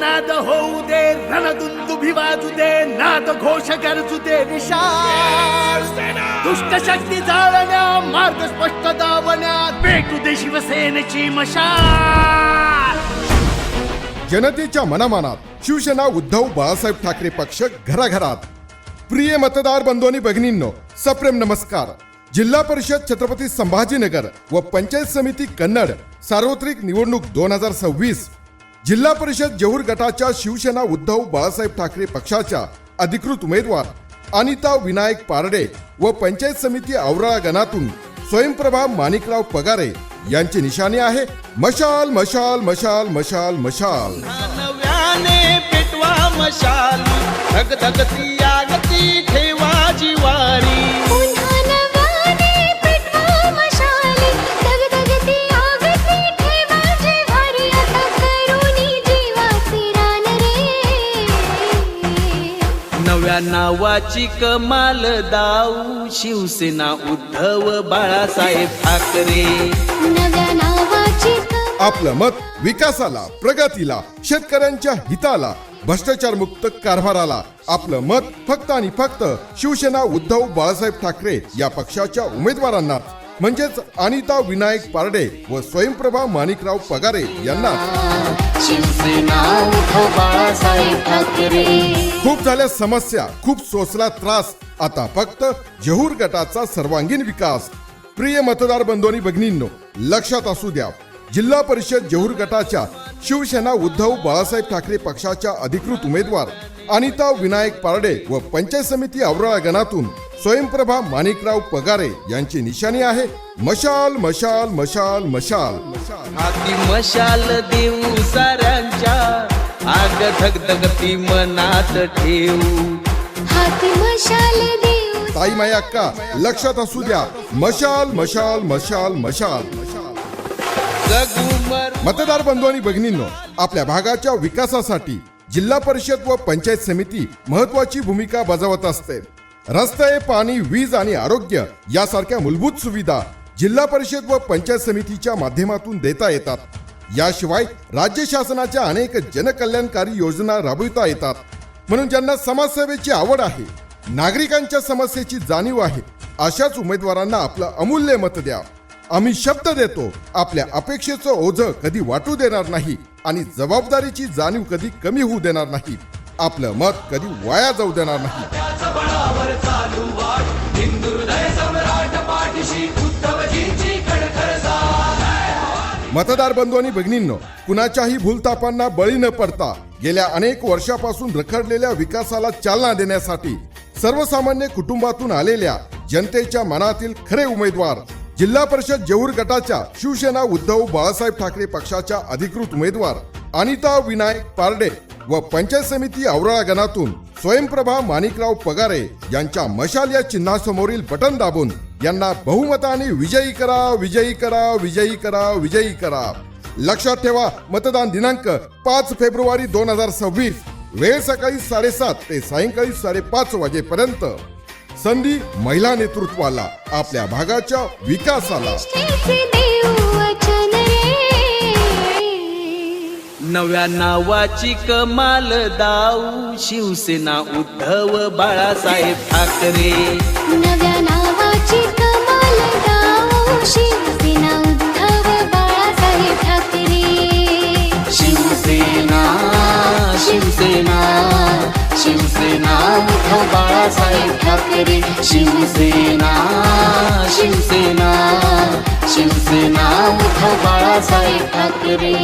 नाद होऊ दे रणदुंदुभी वाजू दे नाद घोष गरजू दे विशाल दुष्ट शक्ती जाळण्या मार्ग स्पष्ट दावण्यात भेटू दे शिवसेनेची मशाल जनतेच्या मनामनात शिवसेना उद्धव बाळासाहेब ठाकरे पक्ष घराघरात प्रिय मतदार बंधू आणि भगिनींनो सप्रेम नमस्कार जिल्हा परिषद छत्रपती संभाजीनगर व पंचायत समिती कन्नड सार्वत्रिक निवडणूक दोन हजार सव्वीस जिल्हा परिषद जेहूर गटाच्या शिवसेना उद्धव बाळासाहेब ठाकरे पक्षाच्या अधिकृत उमेदवार अनिता विनायक पारडे व पंचायत समिती आवराळा गणातून स्वयंप्रभा माणिकराव पगारे यांची निशाणी आहे. मशाल मशाल मशाल मशाल मशाल. नावाची कमाल दाऊ शिवसेना उद्धव बाळासाहेब ठाकरे. आपलं मत विकासाला प्रगतीला शेतकऱ्यांच्या हिताला भ्रष्टाचार मुक्त कारभाराला. आपलं मत फक्त आणि फक्त शिवसेना उद्धव बाळासाहेब ठाकरे या पक्षाच्या उमेदवारांना म्हणजेच अनिता विनायक पारडे व स्वयंप्रभा माणिकराव पगारे यांना. खूप झाल्या समस्या खूप सोसला त्रास. आता फक्त जहूर गटाचा सर्वांगीण विकास. प्रिय मतदार बंधू भगिनींनो लक्षात असू द्या जिल्हा परिषद जहूर गटाच्या शिवसेना उद्धव बाळासाहेब ठाकरे पक्षाच्या अधिकृत उमेदवार. अनिता विनायक पारडे व पंचायत समिती औराळा गणातून स्वयंप्रभा माणिकराव पगारे यांची निशाणी आहे. मशाल मशाल मशाल मशाल. हाती मशाल देऊ साऱ्यांच्या आग धगधगती मनात ठेवू हाती मशाल देऊ ताई माई अक्का लक्षात असू द्या. मशाल मशाल मशाल मशाल. मतदार बंधू आणि भगिनींनो आपल्या भागाच्या विकासासाठी जिल्हा परिषद व पंचायत समिती महत्वाची भूमिका बजावत असते. रस्ते पाणी वीज आणि आरोग्य यासारख्या मूलभूत सुविधा जिल्हा परिषद व पंचायत समितीच्या माध्यमातून देता येतात. याशिवाय राज्य शासनाच्या अनेक जनकल्याणकारी योजना राबविता येतात. म्हणून ज्यांना समाजसेवेची आवड आहे नागरिकांच्या समस्येची जाणीव आहे अशाच उमेदवारांना आपलं अमूल्य मत द्या. आम्ही शब्द देतो. आपल्या अपेक्षेचं ओझं कधी वाटू देणार नाही आणि जबाबदारीची जाणीव कधी कमी होऊ देणार नाही. आपलं मत कधी वाया जाऊ देणार नाही. मतदार बंधू आणि भगिनींनो कुणाच्याही भूलतापांना बळी न पडता गेल्या अनेक वर्षापासून रखडलेल्या विकासाला चालना देण्यासाठी सर्वसामान्य कुटुंबातून आलेल्या जनतेच्या मनातील खरे उमेदवार जिल्हा परिषद जेऊर गटाच्या शिवसेना उद्धव बाळासाहेब ठाकरे पक्षाच्या अधिकृत उमेदवार अनिता विनायक पारडे व पंचायत समिती आवराळा गणातून स्वयंप्रभा माणिकराव पगारे यांच्या मशाल या चिन्हासमोरील बटन दाबून यांना बहुमताने विजयी करा विजयी करा विजयी करा विजयी करा. लक्षात ठेवा मतदान दिनांक पाच फेब्रुवारी दोन हजार सव्वीस वेळ सकाळी साडेसात ते सायंकाळी साडेपाच वाजेपर्यंत. संधी महिला नेतृत्वाला आपल्या भागाच्या विकासाला. नव्या नावाची कमाल दाऊ शिवसेना उद्धव बाळासाहेब ठाकरे. बाळासाहेब ठाकरे शिवसेना शिवसेना शिवसेना उद्धव बाळासाहेब ठाकरे